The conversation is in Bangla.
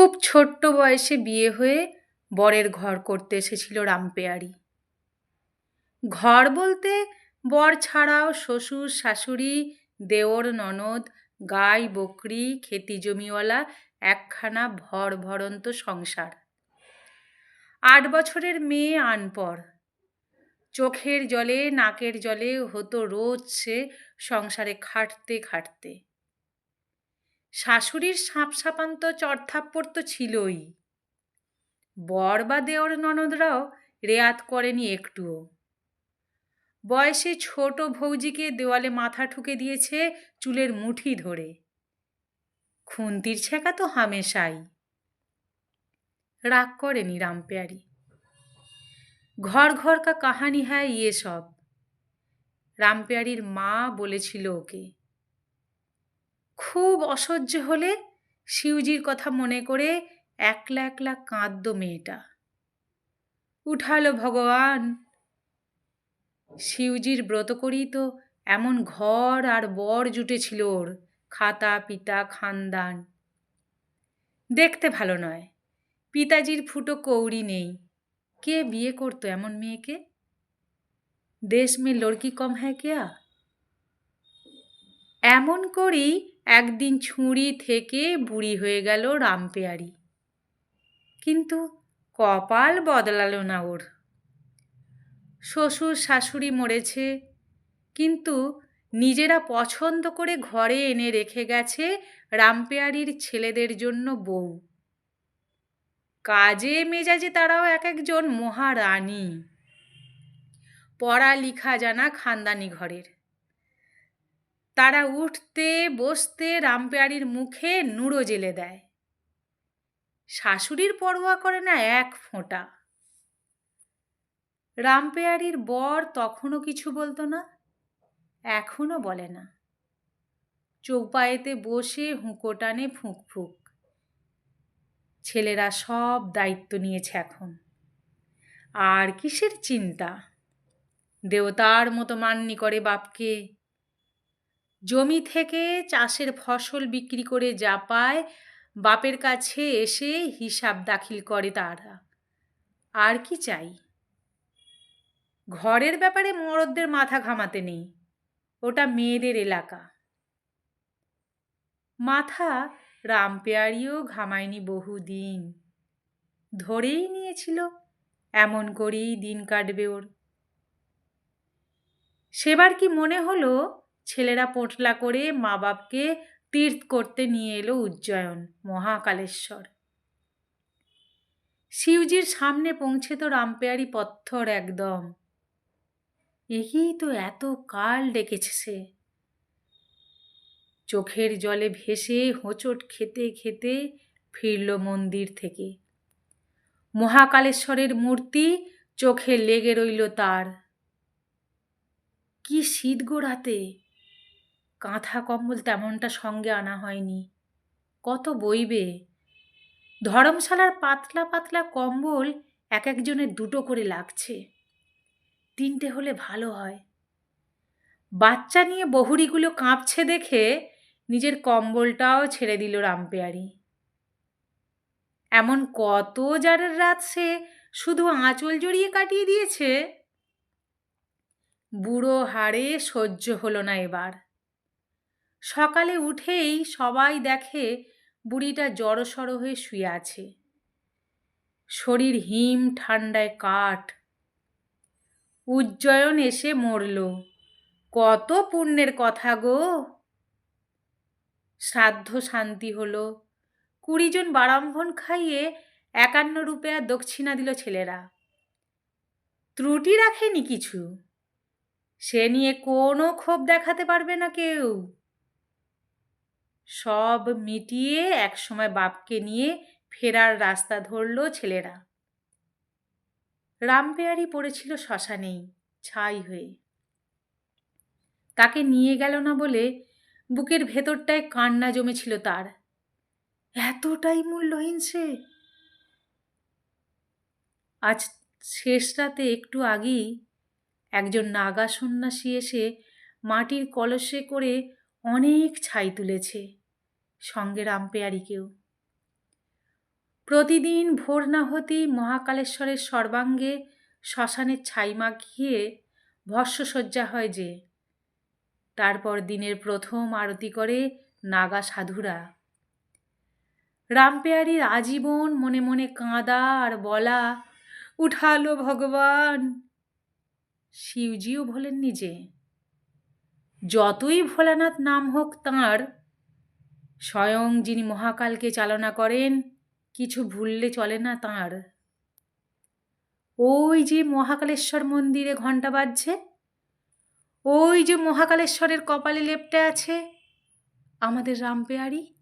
খুব ছোট্ট বয়সে বিয়ে হয়ে বরের ঘর করতে এসেছিল রামপেয়ারি। ঘর বলতে বর ছাড়াও শ্বশুর, শাশুড়ি, দেওর, ননদ, গাই, বকরি, খেতি জমিওয়ালা, একখানা ভর ভরন্ত সংসার। আট বছরের মেয়ে আনপর। চোখের জলে, নাকের জলে হতো রোজ সে সংসারে খাটতে খাটতে। শাশুড়ির সাপ সাপান্ত চড়থাপ্পড় তো ছিলই। বর বা দেওর ননদরাও রেয়াত করেনি একটুও। বয়সে ছোট ভৌজিকে দেওয়ালে মাথা ঠুকে দিয়েছে চুলের মুঠি ধরে। খুন্তির ছেঁকা তো হামেশাই। রাগ করেনি রামপেয়ারি। ঘর ঘর কা কাহানি হ্যাঁ ইয়ে সব। রামপেয়ারির মা বলেছিল ওকে। খুব অসহ্য হলে শিউজির কথা মনে করে একলা একলা কাঁদত মেয়েটা। উঠালো ভগবান। শিউজির ব্রত করেই তো এমন ঘর আর বর জুটেছিল ওর, খাতা, পিতা, খানদান। দেখতে ভালো নয়, পিতাজির ফুটো কৌড়ি নেই। কে বিয়ে করতো এমন মেয়েকে? দেশ মে লড়কি কম হ্যাঁ কেয়া? এমন করেই একদিন ছুঁড়ি থেকে বুড়ি হয়ে গেল রামপেয়ারি। কিন্তু কপাল বদলালো না ওর। শ্বশুর শাশুড়ি মরেছে, কিন্তু নিজেরা পছন্দ করে ঘরে এনে রেখে গেছে রামপেয়ারির ছেলেদের জন্য বউ। কাজে মেজাজে তারাও এক একজন মহারানী। পড়ালিখা জানা খানদানি ঘরের। তারা উঠতে, বসতে রামপেয়ারির মুখে নুড়ো জেলে দেয়। শাশুড়ির পরোয়া করে না এক ফোঁটা। রামপেয়ারির বর তখনও কিছু বলতো না, এখনও বলে না। চৌপায়েতে বসে হুঁকো টানে ফুঁক ফুঁক। ছেলেরা সব দায়িত্ব নিয়েছে এখন। আর কিসের চিন্তা? দেবতার মতো মান্নি করে বাপকে। জমি থেকে চাষের ফসল বিক্রি করে যা পায়, বাপের কাছে এসে হিসাব দাখিল করে তারা। আর কি চাই? ঘরের ব্যাপারে মরদদের মাথা ঘামাতে নেই। ওটা মেয়েদের এলাকা। মাথা রামপেয়ারিও ঘামায়নি বহুদিন। ধরেই নিয়েছিল, এমন করেই দিন কাটবে ওর। সেবার কি মনে হলো? ছেলেরা পোটলা করে মা বাপকে তীর্থ করতে নিয়ে এলো উজ্জয়ন, মহাকালেশ্বর। শিবজির সামনে পৌঁছে তো রামপেয়ারি পত্থর একদম। একেই তো এত কাল ডেকেছে সে। চোখের জলে ভেসে হোঁচট খেতে খেতে ফিরল মন্দির থেকে। মহাকালেশ্বরের মূর্তি চোখে লেগে রইল তার। কি শীত গোড়াতে কাঁথা কম্বল তেমনটা সঙ্গে আনা হয়নি। কত বইবে? ধর্মশালার পাতলা পাতলা কম্বল এক একজনের দুটো করে লাগছে। তিনটে হলে ভালো হয়। বাচ্চা নিয়ে বহুরিগুলো কাঁপছে দেখে নিজের কম্বলটাও ছেড়ে দিল রামপেয়ারি। এমন কত জারের রাত সে শুধু আঁচল জড়িয়ে কাটিয়ে দিয়েছে? বুড়ো হাড়ে সহ্য হলো না এবার। সকালে উঠেই সবাই দেখে বুড়িটা জড়সড় হয়ে শুয়ে আছে। শরীর হিম ঠান্ডায় কাঠ। উজ্জয়ন এসে মরল। কত পুণ্যের কথা গো! শ্রাদ্ধ শান্তি হলো। কুড়িজন বাড়ম্ভন খাইয়ে একান্ন রুপে আর দক্ষিণা দিল ছেলেরা। ত্রুটি রাখেনি কিছু। সে নিয়ে কোনো ক্ষোভ দেখাতে পারবে না কেউ। সব মিটিয়ে একসময় বাপকে নিয়ে ফেরার রাস্তা ধরল ছেলেরা। রামপেয়ারি পড়েছিল শ্মশানেই, ছাই হয়ে। তাকে নিয়ে গেল না বলে বুকের ভেতরটায় কান্না জমেছিল তার। এতটাই মূল্যহীন সে। আজ শেষ রাতে একটু আগেই একজন নাগা সন্ন্যাসী এসে মাটির কলসে করে অনেক ছাই তুলেছে। সঙ্গে রামপেয়ারিকেও প্রতিদিন ভোর না হতেই মহাকালেশ্বরের সর্বাঙ্গে শ্মশানের ছাই মাখিয়ে ভস্মসজ্জা হয় যে, তারপর দিনের প্রথম আরতি করে নাগা সাধুরা। রামপেয়ারির আজীবন মনে মনে কাঁদা আর বলা, উঠালো ভগবান। শিবজিও ভোলেননি যে, যতই ভোলানাথ নাম হোক তাঁর স্বয়ং যিনি মহাকালকে চালনা করেন, কিছু ভুললে চলে না তাঁর। ওই যে মহাকালেশ্বর মন্দিরে ঘণ্টা বাজছে, ওই যে মহাকালেশ্বরের কপালে লেপটে আছে আমাদের রামপেয়ারি।